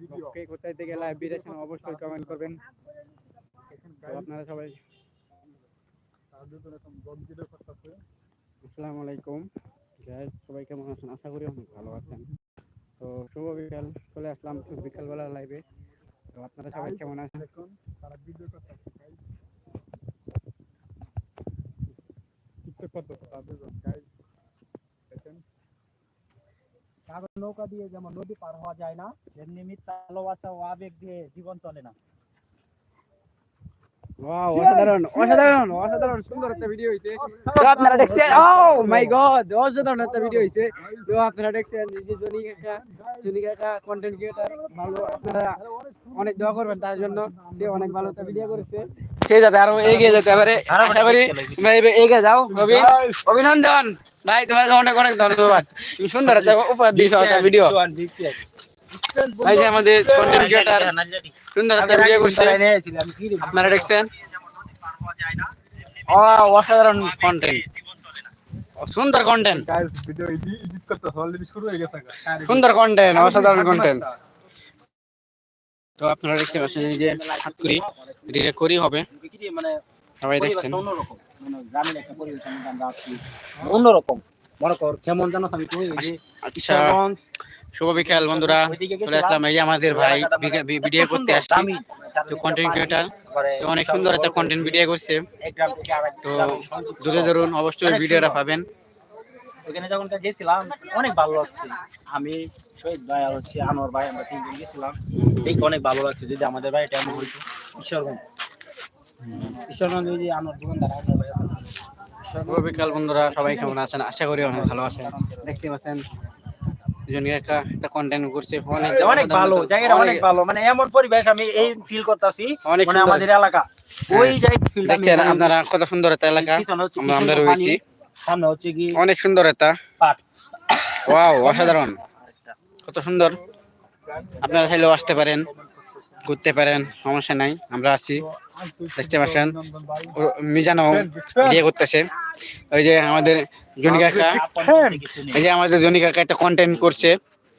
Video. কে কোথায় থেকে live দিয়েছেন অবশ্যই কমেন্ট করবেন। আপনারা সবাই আসসালামু আলাইকুম। গাইস সবাই কেমন আছেন? আশা করি অনেক ভালো আছেন। তো শুভ বিকাল। চলে আসলাম বিকালবেলা লাইভে তো আপনারা সবাই কেমন আছেন? টিকটক করতেছে তারা দুজন গাইস দেখেন কাগজ নৌকা দিয়ে যেমন নদী পার হওয়া যায় না তেমনি মিথ্যা ভালোবাসা ও আবেগ দিয়ে জীবন চলে না। ওয়াও অসাধারণ অসাধারণ অসাধারণ সুন্দর একটা ভিডিও হইছে। তো আপনারা দেখছেন? ও মাই গড অসাধারণ একটা ভিডিও হইছে। তো আপনারা দেখছেন? যে জনি কাকা জনি কাকা কন্টেন্ট ক্রিয়েটর ভালো আপনারা অনেক দোয়া করবেন তার জন্য। সে অনেক ভালো একটা ভিডিও করেছে। সে যাতে আরও এগিয়ে যেতে পারে। আশা করি তোমরা এগিয়ে যাও রবি অভিনন্দন। ভাই তোমাকে অনেক অনেক ধন্যবাদ। তুমি সুন্দর একটা উপহার দিয়েছ একটা ভিডিও ভাই যে আমাদের কন্টেন্ট ক্রিয়েটর সুন্দর একটা ভিডিও করছে। আপনারা দেখছেন? ও অসাধারণ কন্টেন্ট সুন্দর কন্টেন্ট সুন্দর কন্টেন্ট অসাধারণ কন্টেন্ট তো আপনারা দেখতে পাচ্ছেন এই যে হাত করি এটা করি হবে। মানে সবাই দেখছেন। অন্যরকম। মানে অন্যরকম। মনে কর কেমন জানো আমি আচ্ছা কিশোরগঞ্জ, শুভ বিকাল বন্ধুরা। চলে আসলাম এই আমাদের ভাই। ভিডিও- ভিডিও করতে আসছি। তো কন্টেন্ট ক্রিয়েটার তো অনেক সুন্দর একটা কন্টেন্ট ভিডিও করছে। তো দূরে ধরুন অবশ্যই ভিডিওটা। পাবেন। ওখানে যখন গেছিলাম অনেক ভালো লাগছে। আমি শহীদ ভাই আর হচ্ছে আনোয়ার ভাই আমরা তিনজন গেছিলাম। দেখে অনেক ভালো লাগছে যদি আমাদের বাড়িটা এমন হইতো ঈশ্বরগঞ্জ। ঈশ্বরগঞ্জ ওই যে আনোয়ার দোকানদার আনোয়ার ভাই আছে। শুভ বিকাল বন্ধুরা সবাই কেমন আছেন? আশা করি অনেক ভালো আছেন। দেখতে পাচ্ছেন দুজন একটা একটা কন্টেন্ট করছে। অনেক অনেক ভালো জায়গাটা অনেক ভালো। মানে এমন পরিবেশ আমি এই ফিল করতেছি অনেক মানে আমাদের এলাকা। ওই জায়গা ফিল দেখছেন আপনারা কত সুন্দর একটা এলাকা। আমরা আমরা রয়েছি। সামনে হচ্ছে কি অনেক সুন্দর একটা পাট। ওয়াও অসাধারণ। কত সুন্দর। আপনারা চাইলেও আসতে পারেন ঘুরতে পারেন সমস্যা নাই আমরা আছি দেখতে পাচ্ছেন। মিজানও বিয়ে করতেছে। ওই যে আমাদের জনি কাকা এই যে আমাদের জনি কাকা একটা কন্টেন্ট করছে।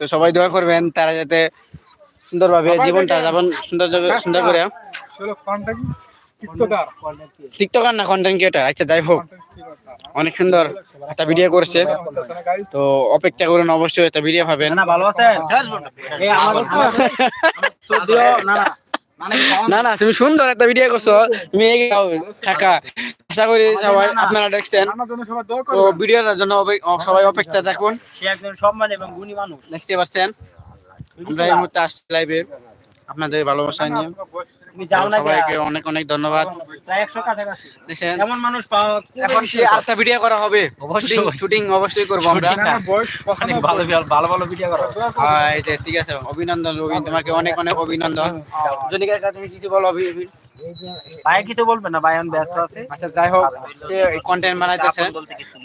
তো সবাই দোয়া করবেন তারা যাতে সুন্দরভাবে জীবনটা যাপন সুন্দর সুন্দর করে টিকটকার না কন্টেন্ট ক্রিয়েটার আচ্ছা যাই হোক। অনেক সুন্দর একটা ভিডিও করছে। তো অপেক্ষা করুন অবশ্যই একটা ভিডিও পাবেন। না ভালো আছেন? এই আমাদের যদিও না না। মানে না না তুমি সুন্দর একটা ভিডিও করছ। তুমি কাকা আশা করি সবাই আপনারা দেখছেন। তো ভিডিওটার জন্য সবাই অপেক্ষা থাকুন। সে একজন সম্মান এবং গুণী মানুষ। দেখতে পাচ্ছেন? আমরা এই মুহূর্তে আসছি লাইভে আপনাদের ভালোবাসা নিয়ে। সবাইকে অনেক অনেক ধন্যবাদ। এমন মানুষ পাওয়া এখন কি আরেকটা ভিডিও করা হবে। অবশ্যই। শুটিং অবশ্যই করব আমরা। না, বয়স অনেক কখনো ভালো ভালো ভালো ভিডিও করো হ্যাঁ, এই যে ঠিক আছে অভিনন্দন রবিন তোমাকে অনেক অনেক অভিনন্দন। জনিকা তুমি কিছু বলো অভি- অভি- ভাই কিছু বলবে না? ভাই ব্যস্ত আছি। আচ্ছা যাই হোক সে কন্টেন্ট বানাইতেছে।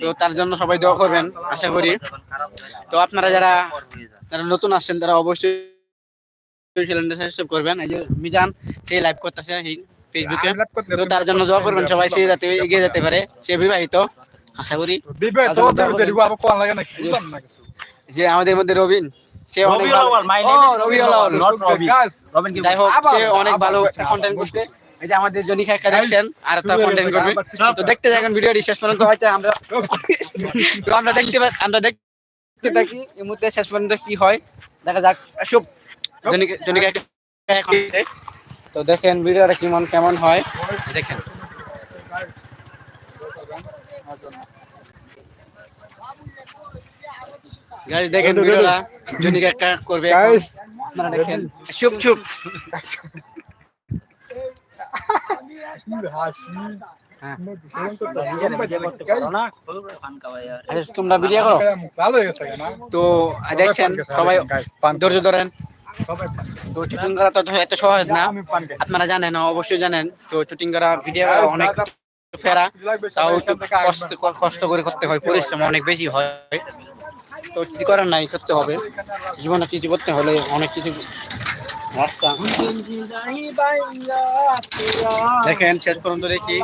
তো তার জন্য সবাই দোয়া করবেন আশা করি। তো আপনারা যারা যারা নতুন আসছেন তারা অবশ্যই চ্যানেলটা সাবস্ক্রাইব করবেন। এই যে মিজান সে লাইভ করতেছে এই ফেসবুকে আমি লাইভ করতে তো তার জন্য দোয়া করবেন সবাই সে যাতে এগিয়ে যেতে পারে সে বিবাহিত আশা করি। যে আমাদের মধ্যে রবিন সে অনেক রবি। যাই হোক সে অনেক ভালো কন্টেন্ট করছে। এই যে আমাদের জনি আর কন্টেন্ট করবে। তো দেখতে থাকুন ভিডিওটি শেষ পর্যন্ত হয়তো আমরা তো আমরা দেখতে আমরা দেখতে থাকি এই মুহূর্তে শেষ পর্যন্ত কি হয় দেখা যাক। সব তো দেখেন ভিডিওটা কেমন কেমন হয়? দেখেন। গাইস দেখেন ভিডিওটা। জনি কাকা করবে গাইস আপনারা দেখেন। চুপ চুপ। হাসি হ্যাঁ। ভিডিও করতে পারো না ফান কাওয়াই আর তোমরা ভিডিও করো তো দেখছেন সবাই ধৈর্য ধরেন। তো করা তো এত সহজ না। আপনারা জানেন অবশ্যই জানেন। তো শুটিং করা ভিডিও অনেক ফেরা। তাও একটু কষ্ট কষ্ট করে করতে হয় পরিশ্রম অনেক বেশি হয়। তো কিছু করার নাই করতে হবে। জীবনে কিছু করতে হলে অনেক কিছু রাস্তা। দেখেন শেষ পর্যন্ত দেখি।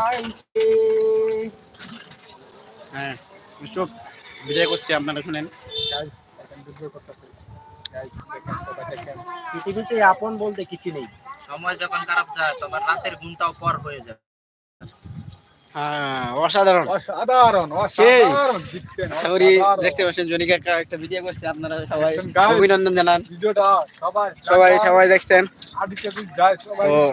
হ্যাঁ চুপ। ভিডিও করছি আপনারা শুনেন। করতেছে। পৃথিবীতে আপন বলতে কিছু নেই। সময় যখন খারাপ যায় তোমার রাতের ঘুমটাও পর হয়ে যায়। হ্যাঁ অসাধারণ। অসাধারণ। দেখতে পাচ্ছেন জনি কাকা একটা ভিডিও করছে আপনারা সবাই অভিনন্দন জানান। ভিডিওটা সবাই সবাই সবাই দেখছেন। আদিকে তুই যায় সবাই তো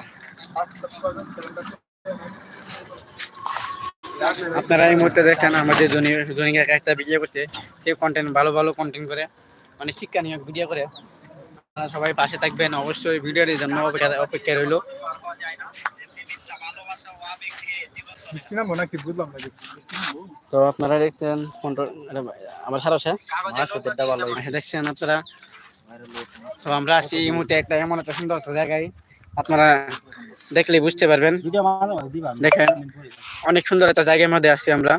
আপনারা এই মুহূর্তে দেখছেন আমাদের জনি জনি কাকা একটা ভিডিও করছে। সেই কন্টেন্ট ভালো ভালো কন্টেন্ট করে। মানে শিক্ষানিক ভিডিও করে। সবাই পাশে থাকবেন অবশ্যই ভিডিওর জন্য অপেক্ষা অপেক্ষা রইল। তো আপনারা দেখছেন আমার সারা আছে আচ্ছা, দেখছেন আপনারা? তো আমরা আছি এই মুহূর্তে একটা এমন একটা সুন্দর একটা জায়গায়। আপনারা দেখলে বুঝতে পারবেন। দেখেন অনেক সুন্দর একটা জায়গার মধ্যে আসছি আমরা।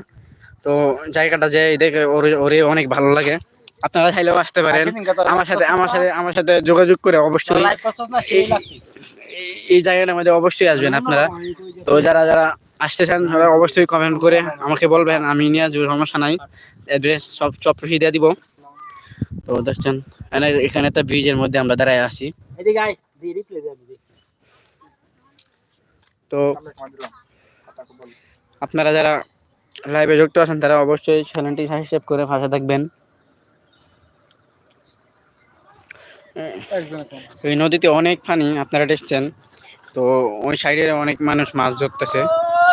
তো জায়গাটা যে দেখে ওরে ওরে অনেক ভালো লাগে। আপনারা চাইলেও আসতে পারেন। আমার সাথে আমার সাথে আমার সাথে যোগাযোগ করে অবশ্যই এই- জায়গাটার মধ্যে অবশ্যই আসবেন আপনারা। তো যারা যারা আসতে চান তারা অবশ্যই কমেন্ট করে আমাকে বলবেন আমি নিয়ে আসব সমস্যা নাই। অ্যাড্রেস সব সব কিছু দিয়ে দিব। তো দেখছেন এখানে- একটা ব্রিজের মধ্যে আমরা দাঁড়ায় দিদি তো। আপনারা যারা লাইভে যুক্ত আছেন তারা অবশ্যই চ্যানেলটি সাবস্ক্রাইব করে পাশে থাকবেন। এই নদীতে অনেক পানি আপনারা দেখছেন। তো ওই সাইডে অনেক মানুষ মাছ ধরতেছে।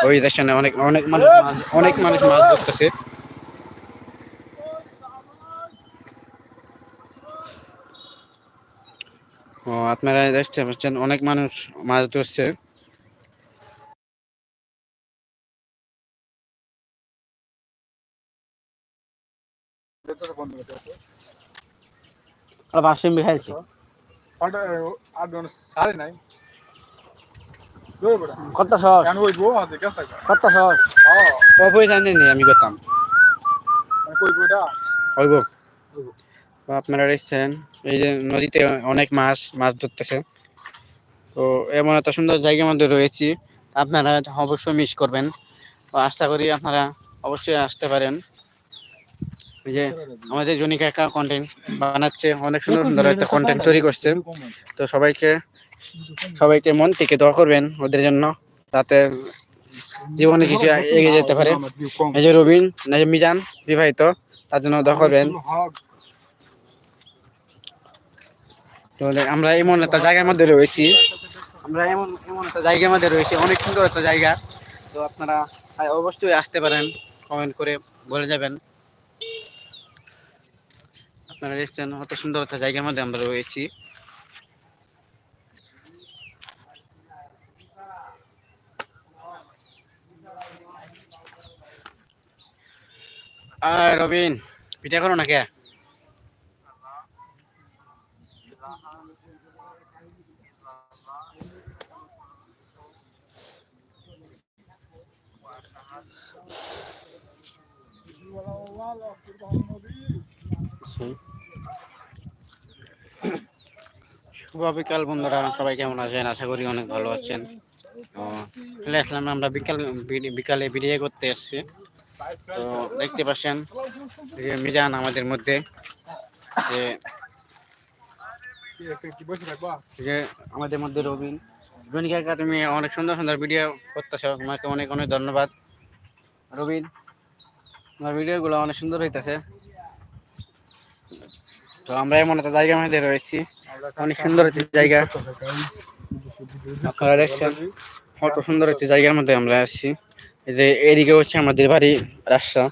ওই দেখছেন অনেক অনেক মানুষ অনেক মানুষ মাছ ধরতেছে। ও আপনারা দেখতে পাচ্ছেন অনেক মানুষ মাছ ধরছে। বন্ধ। আর নাই। দৌড় বেটা। কত বউ আছে, কত হ্যাঁ, আমি করতাম? হইব আপনারা দেখছেন এই যে নদীতে অনেক মাছ মাছ ধরতেছে। তো এমন একটা সুন্দর জায়গার মধ্যে রয়েছি। আপনারা অবশ্যই মিস করবেন। আশা করি আপনারা অবশ্যই আসতে পারেন। যে আমাদের জনিকা একটা কন্টেন্ট বানাচ্ছে, অনেক সুন্দর সুন্দর একটা কন্টেন্ট তৈরি করছে। তো সবাইকে সবাইকে মন থেকে দোয়া করবেন ওদের জন্য, যাতে জীবনে কিছু এগিয়ে যেতে পারে। এই যে রবিন মিজান, বিবাহিত, তার জন্য দোয়া করবেন। আমরা এমন একটা জায়গার মধ্যে রয়েছি। আমরা এমন এমন একটা জায়গার মধ্যে রয়েছি, অনেক সুন্দর একটা জায়গা। তো আপনারা অবশ্যই আসতে পারেন কমেন্ট করে বলে যাবেন। আপনারা দেখছেন অত সুন্দর একটা জায়গার মধ্যে আমরা রয়েছি আর রবিন পিঠা করো না কে সেই। শুভ বিকাল বন্ধুরা, সবাই কেমন আছেন? আশা করি অনেক ভালো আছেন। তো চলে আসলাম, আমরা বিকাল বিকালে বিরিয়ে করতে এসছি। তো দেখতে পাচ্ছেন মিজান আমাদের মধ্যে? যে আমাদের মধ্যে রবিন। রবিন কাকা তুমি অনেক সুন্দর সুন্দর ভিডিও করতেছো, তোমাকে অনেক অনেক ধন্যবাদ। রবিন, তোমার ভিডিওগুলো অনেক সুন্দর হইতেছে। তো আমরা এমন একটা জায়গার মধ্যে রয়েছি। অনেক সুন্দর হচ্ছে জায়গা। আপনারা দেখছেন কত সুন্দর হচ্ছে জায়গার মধ্যে আমরা আসছি এই যে এদিকে হচ্ছে আমাদের বাড়ি রাস্তা।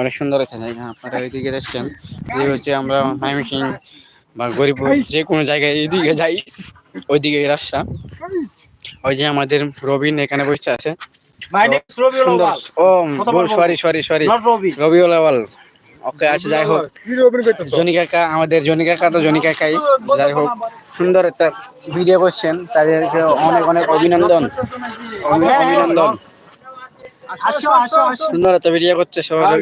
অনেক সুন্দর হচ্ছে জায়গা। আপনারা এইদিকে দেখছেন এদিকে হচ্ছে আমরা মাইমিসিং বা গরিবপুর যে কোনো জায়গায় এইদিকে যাই ওইদিকে রাস্তা। ওই যে আমাদের রবিন এখানে বসে আছে। ও sorry sorry sorry. Rabi Rabiul Awal okay আছে যাই হোক? জনি কাকা আমাদের জনি কাকা তো জনি কাকাই। যাই হোক সুন্দর একটা ভিডিও করছেন। তাদেরকে অনেক অনেক অভিনন্দন। অভি- অভিনন্দন। সুন্দর একটা ভিডিও করছে সবাই।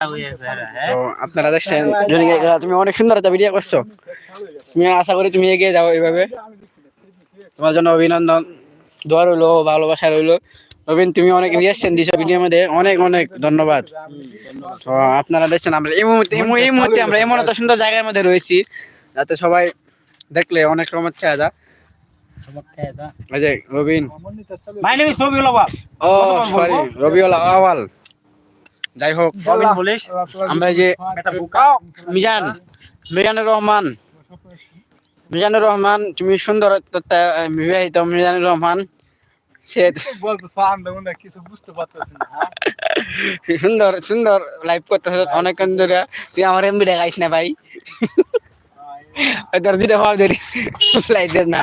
তো আপনারা দেখছেন তুমি অনেক সুন্দর একটা ভিডিও করছ। তুমি আশা করি তুমি এগিয়ে যাও এইভাবে। তোমার জন্য অভিনন্দন দোয়া রইল ভালোবাসা রইল। রবিন তুমি অনেক রিয়াকশন দিছো ভিডিওর মধ্যে। অনেক অনেক ধন্যবাদ। তো আপনারা দেখছেন আমরা এই মুহূর্তে এই মুহূর্তে আমরা এমন একটা সুন্দর জায়গার মধ্যে রয়েছি যাতে সবাই দেখলে অনেক রকমের খেয়া যা রবিন ও সরি রবিউল আওয়াল যাই হোক আমরা যে মিজান মিজানুর রহমান। মিজানুর রহমান তুমি সুন্দর বিবাহিত মিজানুর রহমান। কিছু বুঝতে পারতেছি হ্যাঁ? সে সুন্দর সুন্দর লাইভ করতেছে অনেকক্ষণ ধরে। তুই আমার এমবি দেখাইস না ভাই। দিতে ভাব ধরি লাইভ না।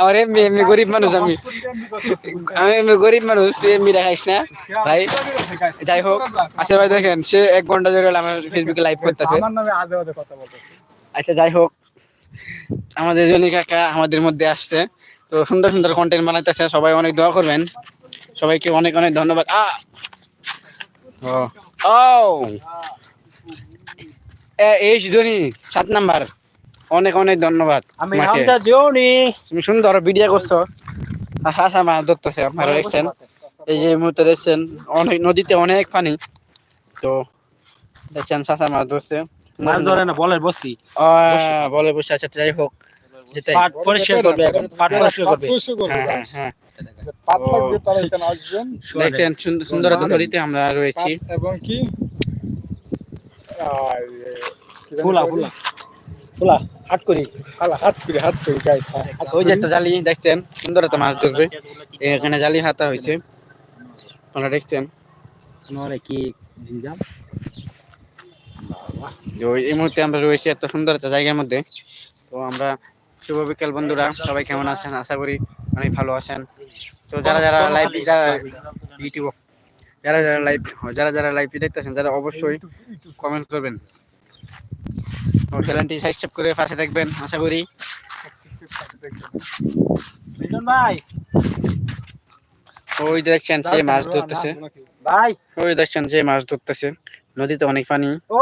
আমার এমবি এমনি গরিব মানুষ আমি। আমি এমনি গরিব মানুষ তুই এমবি দেখাইস না। ভাই যাই হোক আচ্ছা ভাই দেখেন সে এক ঘণ্টা ধরে আমার ফেসবুকে লাইভ করতেছে। আচ্ছা যাই হোক আমাদের জনি কাকা আমাদের মধ্যে আসছে। তো সুন্দর সুন্দর কন্টেন্ট বানাইতেছে সবাই অনেক দোয়া করবেন। সবাইকে অনেক অনেক ধন্যবাদ। আ! ও। ও! এ এই জনি সাত নাম্বার। অনেক অনেক ধন্যবাদ আমি তুমি সুন্দর ভিডিও করছ। আশা আশা মাছ ধরতেছে আপনারা দেখছেন। এই যে মুহূর্তে দেখছেন অনেক নদীতে অনেক পানি। তো দেখছেন শাসা মাছ ধরছে। মাছ ধরে না বলের বসি। আহ, বলে বসে যাই হোক পাট পরিষ্কার করবে এখন পাট পরিষ্কার করবে। হ্যাঁ, হ্যাঁ, হ্যাঁ। দেখছেন সুন্দর সুন্দর নদীতে আমরা রয়েছি। এবং কি? ফুলা ফুলা। ফুলা হাট করি। হালা, হাত করে হাত করে গাইস হ্যাঁ ওই যে একটা জালি দেখছেন? সুন্দর একটা মাছ ধরবে। এখানে জালি হাতা হয়েছে। আপনারা দেখছেন? নরে কি জিঞ্জাম ওই এই মুহূর্তে আমরা রয়েছি এত সুন্দর একটা জায়গার মধ্যে। তো আমরা শুভ বিকেল বন্ধুরা। সবাই কেমন আছেন? আশা করি অনেক ভালো আছেন। তো যারা যারা লাইভ ইউটিউব। যারা যারা লাইভ যারা যারা লাইভ দেখতেছেন তারা অবশ্যই কমেন্ট করবেন। ও চ্যানেলটি সাবস্ক্রাইব করে পাশে থাকবেন আশা করি। মিলন ভাই। ওই দেখছেন সে মাছ ধরতেছে। ভাই। ওই দেখছেন সে মাছ ধরতেছে। নদীতে অনেক পানি। ও